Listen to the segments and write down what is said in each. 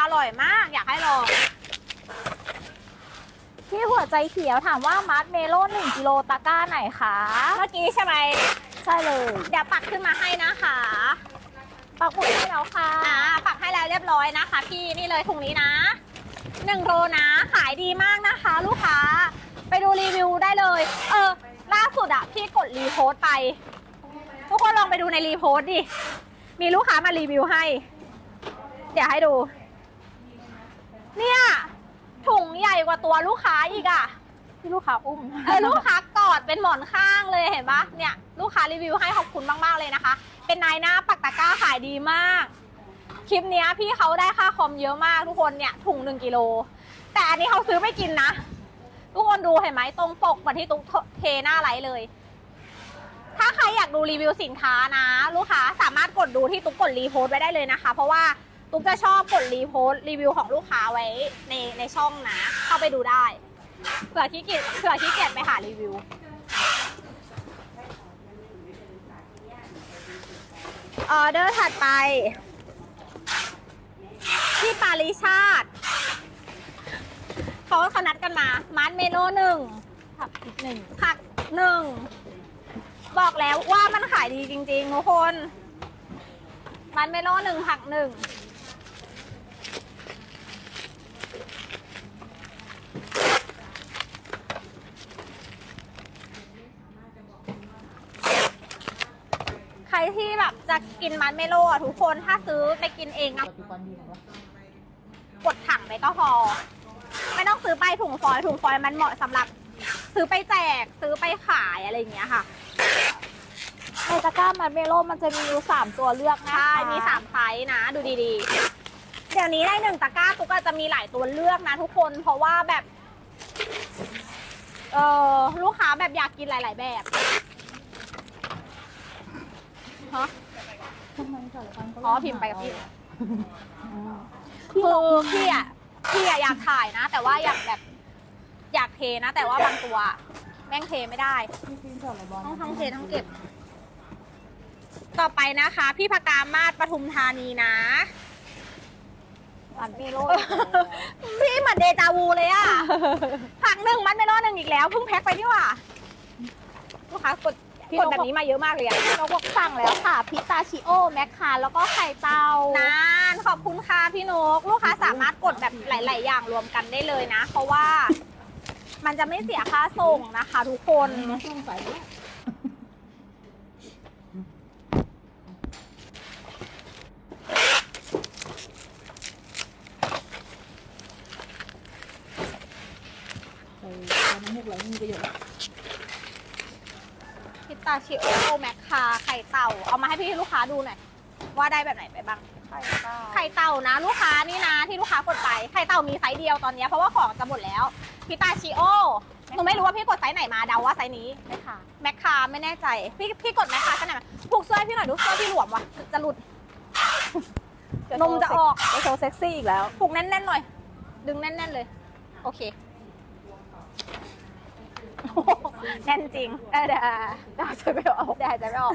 อร่อยมาก อยากให้ลองพี่หัวใจเขียวถามว่ามาร์ทเมโลหนึ่งกิโลตะกร้าไหนคะเมื่อกี้ใช่ไหมใช่เลย เดี๋ยวปักขึ้นมาให้นะคะปักหมุดให้แล้วค่ะอ่าปักให้แล้วเรียบร้อยนะคะ พี่นี่เลยถุงนี้นะหนึ่งโลนะขายดีมากนะคะ ลูกค้า ไปดูรีวิวได้เลย เออ ล่าสุดอะพี่กดรีโพสต์ไป ทุกคนลองไปดูในรีโพสต์ดิ มีลูกค้ามารีวิวให้ เดี๋ยวให้ดู เนี่ย ถุงใหญ่กว่าตัวลูกค้าอีกอะที่ลูกค้าอุ้มเออลูกค้ากอดเป็นหมอนข้างเลยเห็นปะเนี่ยลูกค้ารีวิวให้ขอบคุณมากๆเลยนะคะ เป็นนายหน้าปักตะกร้าขายดีมาก คลิปเนี้ยพี่เขาได้ค่าคอมเยอะมากทุกคนเนี่ยถุงหนึ่งกิโล แต่อันนี้เขาซื้อไม่กินนะ ทุกคนดูเห็นไหมตรงปกเหมือนที่ตุ๊กเทหน้าไลฟ์เลย ถ้าใครอยากดูรีวิวสินค้านะ ลูกค้าสามารถกดดูที่ตุ๊กกดรีโพสต์ไว้ได้เลยนะคะ เพราะว่า ตุ๊กจะชอบกดรีโพสต์รีวิวของลูกค้าไว้ในในช่องนะ เข้าไปดูได้เผื่อขี้เกียจเผื่อขี้เกียจไปหารีวิว ออเดอร์ถัดไป ที่ปาริชาติเขาเขานัดกันมามาร์ทเมโลหนึ่งผักอีกหนึ่งผักหนึ่ง บอกแล้วว่ามันขายดีจริงๆทุกคน มันเมโลหนึ่งผักหนึ่ง ที่แบบจะกินมันเมโลอะทุกคนถ้าซื้อไปกินเองอะกดถังไปก็พอ ไม่ต้องซื้อไปถุงฟอยล์ถุงฟอยล์มันเหมาะสำหรับ ซื้อไปแจกซื้อไปขายอะไรอย่างเงี้ยค่ะในตะกร้ามาร์ทเมโลมันจะมีอยู่สามตัวเลือกนะคะใช่มีสามไซส์นะ ดูดีๆ เดี๋ยวนี้ได้หนึ่งตะกร้าตุ๊กก็จะมีหลายตัวเลือกนะทุกคนเพราะว่าแบบ เออลูกค้าแบบอยากกินหลาย ๆ แบบ ฮะอ๋อพิมพ์ไปกับพี่คือพี่อะพี่อะอยากถ่ายนะ แต่ว่าอยากแบบ อยากเทนะ แต่ว่าบางตัว แม่งเทไม่ได้ต้องทั้งเททั้งเก็บ ต่อไปนะคะ พี่พกามาศปทุมธานีนะมาร์ทเมโลพี่เหมือนเดจาวูเลยอะผักหนึ่งมันไม่รอดหนึ่งอีกแล้วเพิ่งแพ็คไปนี่หว่าลูกค้ากด กดแบบนี้มาเยอะมากเลยอะเราบอกสั่งแล้วค่ะ พิตาชิโอ แมคคาแล้วก็ไข่เตานานขอบคุณค่ะพี่นก ลูกค้าสามารถกดแบบหลาย ๆ อย่างรวมกันได้เลยนะ เพราะว่า มันจะไม่เสียค่าส่งนะคะ ทุกคนพิ ตาชิโอแมคคาไข่เต่า เอามาให้พี่ลูกค้าดูหน่อยว่าได้แบบไหนไปบ้าง ไข่เตาไข่เต่านะ ลูกค้านี่นะที่ลูกค้ากดไปไข่เต่ามีไซส์เดียวตอนนี้เพราะว่าของจะหมดแล้วพิตาชิโอหนูไม่รู้ว่าพี่กดไซส์ไหนมาเดาว่าไซส์นี้ไม่ค่ะแมคคาไม่แน่ใจ พี่พี่กดแมคคาขนาดไหนผูกเสื้อให้พี่หน่อยดูเสื้อพี่หลวมว่ะจะหลุดนมจะออกจะโชว์เซ็กซี่อีกแล้วผูกแน่นๆหน่อย ดึงแน่น ๆเลย โอเค แน่นจริงเออเดี๋ยวดาวจะไม่ออกเดี๋ยวหายใจไม่ออก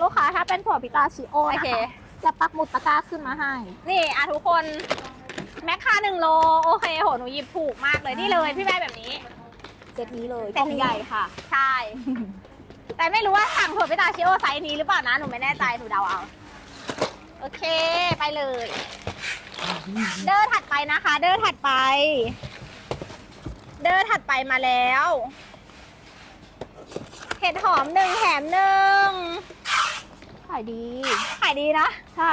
ลูกค้าถ้าเป็นถั่วพิตาชิโอโอนะเค คะจะปักหมุดตะกร้าขึ้นมาให้ นี่อะทุกคน แมคคาหนึ่งโล โอเคโหหนูหยิบถูกมากเลยนี่เลยพี่แม่แบบนี้ เซตนี้เลยเซกตล่องนี้ใหญ่ค่ะ ใช่ แต่ไม่รู้ว่าสั่งถั่วพิตาชิโอไซส์นี้หรือเปล่านะ หนูไม่แน่ใจ หนูเดาเอา โอเค ไปเลย เดอร์ถัดไปนะคะ เดอร์ถัดไป เดอร์ถัดไปมาแล้ว เห็ดหอมหนึ่งแถมหนึ่งขายดี ขายดีนะ ใช่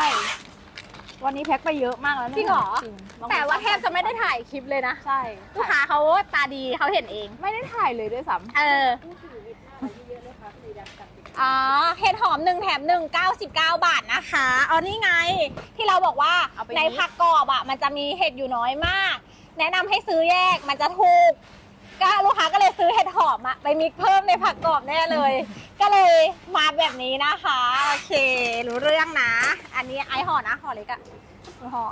วันนี้แพ็คไปเยอะมากแล้วนะจริงเหรอจริงงแต่ว่าแทบจะไม่ได้ถ่ายคลิปเลยนะ ใช่ลูกค้าเขาตาดีเขาเห็นเอง ไม่ได้ถ่ายเลยด้วยซ้เอออ๋อเห็ดหอมหนึ่งแถมหนึ่งเก้าสิบเก้าบาทนะคะอ๋อนี่ไง ที่เราบอกว่าในผักกรอบอะ มันจะมีเห็ดอยู่น้อยมาก แนะนำให้ซื้อแยกมันจะถูก ก็ลูกค้าก็เลยซื้อเห็ดหอมอะไปมิกเพิ่มในผักกรอบแน่เลย ก็เลยมาแบบนี้นะคะ โอเค รู้เรื่องนะ อันนี้ไอห่อนะห่อเล็กอะห่อ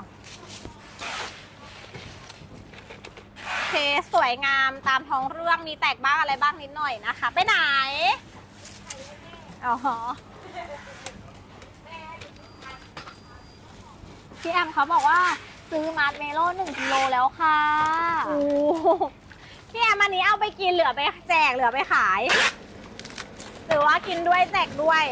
โอเคสวยงามตามท้องเรื่องมีแตกบ้างอะไรบ้างนิดหน่อยนะคะ ไปไหนอ๋อพี่แอมเขาบอกว่า ซื้อมาร์ชเมลโล่หนึ่งกิโลแล้วค่ะโอ้โหพี่แอมอันนี้เอาไปกินเหลือไปแจกเหลือไปขาย หรือว่ากินด้วยแจกด้วย